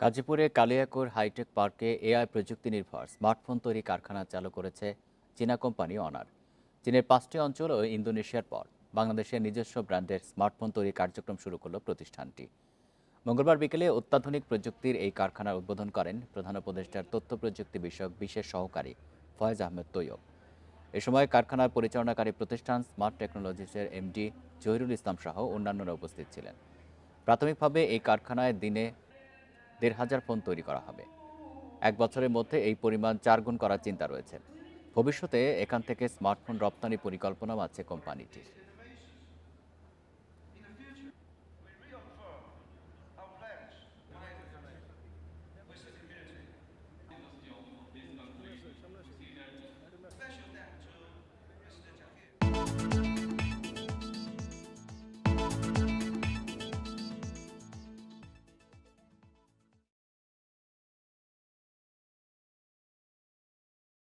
গাজীপুরে কালিয়াকোর হাইটেক পার্কে এআই প্রযুক্তি নির্ভর স্মার্টফোন তৈরি কারখানা চালু করেছে চীনা কোম্পানি অনার। চীনের পাঁচটি অঞ্চল ও ইন্দোনেশিয়ার পর বাংলাদেশের নিজস্ব ব্র্যান্ডের স্মার্টফোন তৈরি কার্যক্রম শুরু করল প্রতিষ্ঠানটি। মঙ্গলবার বিকেলে অত্যাধুনিক প্রযুক্তির এই কারখানার উদ্বোধন করেন প্রধান উপদেষ্টার তথ্য প্রযুক্তি বিষয়ক বিশেষ সহকারী ফয়েজ আহমেদ তৈয়ব। এ সময় কারখানার পরিচালনাকারী প্রতিষ্ঠান স্মার্ট টেকনোলজিসের এমডি জহিরুল ইসলাম সহ অন্যান্যরা উপস্থিত ছিলেন। প্রাথমিকভাবে এই কারখানায় দিনে দেড় হাজার ফোন তৈরি করা হবে। এক বছরের মধ্যে এই পরিমাণ চার গুণ করার চিন্তা রয়েছে। ভবিষ্যতে এখান থেকে স্মার্টফোন রপ্তানি পরিকল্পনাও আছে কোম্পানিটির।